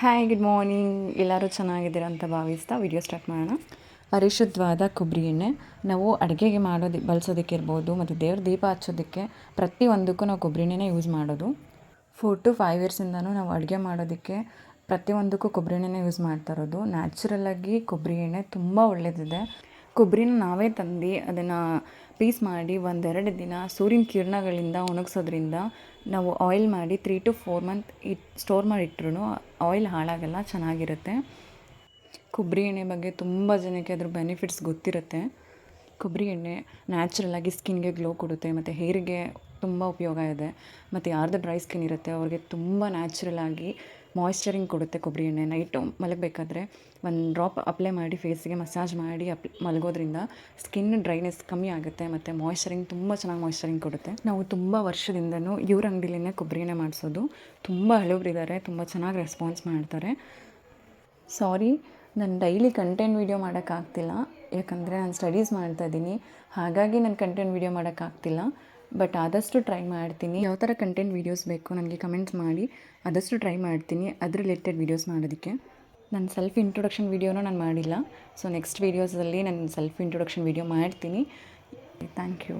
Hi good morning ಎಲ್ಲರೂ ಚೆನ್ನಾಗಿದ್ದೀರಾ ಅಂತ ಭಾವಿಸ್ತಾ ವಿಡಿಯೋ ಸ್ಟಾರ್ಟ್ ಮಾಡೋಣ. ಪರಿಶುದ್ಧವಾದ ಕೊಬ್ಬರಿ ಎಣ್ಣೆ. ನಾವು ಅಡುಗೆಗೆ ಮಾಡೋದು ಬಳಸೋದಕ್ಕೆ ಇರ್ಬೋದು ಮತ್ತು ದೇವ್ರ ದೀಪ ಹಚ್ಚೋದಕ್ಕೆ ಪ್ರತಿಯೊಂದಕ್ಕೂ ನಾವು ಕೊಬ್ಬರಿ ಎಣ್ಣೆನೇ ಯೂಸ್ ಮಾಡೋದು. ಫೋರ್ ಟು ಫೈವ್ ಇಯರ್ಸಿಂದನೂ ನಾವು ಅಡುಗೆ ಮಾಡೋದಕ್ಕೆ ಪ್ರತಿಯೊಂದಕ್ಕೂ ಕೊಬ್ಬರಿ ಎಣ್ಣೆನೇ ಯೂಸ್ ಮಾಡ್ತಾ ಇರೋದು. ನ್ಯಾಚುರಲ್ಲಾಗಿ ಕೊಬ್ಬರಿ ಎಣ್ಣೆ ತುಂಬ ಒಳ್ಳೆಯದಿದೆ ಕೊಬ್ಬರಿನ ನಾವೇ ತಂದು ಅದನ್ನು ಪೀಸ್ ಮಾಡಿ ಒಂದೆರಡು ದಿನ ಸೂರ್ಯನ ಕಿರಣಗಳಿಂದ ಒಣಗಿಸೋದ್ರಿಂದ ನಾವು ಆಯಿಲ್ ಮಾಡಿ ತ್ರೀ ಟು ಫೋರ್ ಮಂತ್ ಇಟ್ ಸ್ಟೋರ್ ಮಾಡಿಟ್ರು ಆಯಿಲ್ ಹಾಳಾಗಲ್ಲ, ಚೆನ್ನಾಗಿರುತ್ತೆ. ಕೊಬ್ಬರಿ ಎಣ್ಣೆ ಬಗ್ಗೆ ತುಂಬ ಜನಕ್ಕೆ ಅದ್ರ ಬೆನಿಫಿಟ್ಸ್ ಗೊತ್ತಿರುತ್ತೆ. ಕೊಬ್ಬರಿ ಎಣ್ಣೆ ನ್ಯಾಚುರಲಾಗಿ ಸ್ಕಿನ್ಗೆ ಗ್ಲೋ ಕೊಡುತ್ತೆ, ಮತ್ತು ಹೇರಿಗೆ ತುಂಬ ಉಪಯೋಗ ಇದೆ, ಮತ್ತು ಯಾರ್ದು ಡ್ರೈ ಸ್ಕಿನ್ ಇರುತ್ತೆ ಅವ್ರಿಗೆ ತುಂಬ ನ್ಯಾಚುರಲಾಗಿ ಮಾಯ್ಶ್ಚರಿಂಗ್ ಕೊಡುತ್ತೆ ಕೊಬ್ಬರಿ ಎಣ್ಣೆ. ನೈಟು ಮಲಗಬೇಕಾದ್ರೆ ಒಂದು ಡ್ರಾಪ್ ಅಪ್ಲೈ ಮಾಡಿ ಫೇಸಿಗೆ ಮಸಾಜ್ ಮಾಡಿ ಅಪ್, ಮಲಗೋದ್ರಿಂದ ಸ್ಕಿನ್ ಡ್ರೈನೆಸ್ ಕಮ್ಮಿ ಆಗುತ್ತೆ, ಮತ್ತು ಮಾಯ್ಶ್ಚರಿಂಗ್ ತುಂಬ ಚೆನ್ನಾಗಿ ಮಾಯ್ಶ್ಚರಿಂಗ್ ಕೊಡುತ್ತೆ. ನಾವು ತುಂಬ ವರ್ಷದಿಂದನೂ ಇವ್ರ ಅಂಗಡಿಲೇ ಕೊಬ್ಬರಿ ಎಣ್ಣೆ ಮಾಡಿಸೋದು. ತುಂಬ ಹಳಬ್ರಿದ್ದಾರೆ ತುಂಬ ಚೆನ್ನಾಗಿ ರೆಸ್ಪಾನ್ಸ್ ಮಾಡ್ತಾರೆ. ಸಾರಿ ನಾನು ಡೈಲಿ ಕಂಟೆಂಟ್ ವೀಡಿಯೋ ಮಾಡೋಕ್ಕಾಗ್ತಿಲ್ಲ ಯಾಕಂದರೆ ನಾನು ಸ್ಟಡೀಸ್ ಮಾಡ್ತಾ ಇದ್ದೀನಿ. ಹಾಗಾಗಿ ನಾನು ಕಂಟೆಂಟ್ ವೀಡಿಯೋ ಮಾಡೋಕ್ಕಾಗ್ತಿಲ್ಲ ಬಟ್ ಆದಷ್ಟು ಟ್ರೈ ಮಾಡ್ತೀನಿ. ಯಾವ ಥರ ಕಂಟೆಂಟ್ ವೀಡಿಯೋಸ್ ಬೇಕು ನನಗೆ ಕಮೆಂಟ್ಸ್ ಮಾಡಿ. ಆದಷ್ಟು ಟ್ರೈ ಮಾಡ್ತೀನಿ. ಅದ್ರ ರಿಲೇಟೆಡ್ ವೀಡಿಯೋಸ್ ಮಾಡೋದಕ್ಕೆ. ನನ್ನ ಸೆಲ್ಫ್ ಇಂಟ್ರೊಡಕ್ಷನ್ ವೀಡಿಯೋನೂ ನಾನು ಮಾಡಿಲ್ಲ. ಸೊ ನೆಕ್ಸ್ಟ್ ವೀಡಿಯೋಸಲ್ಲಿ ನಾನು ಸೆಲ್ಫ್ ಇಂಟ್ರೊಡಕ್ಷನ್ ವೀಡಿಯೋ ಮಾಡ್ತೀನಿ. Thank you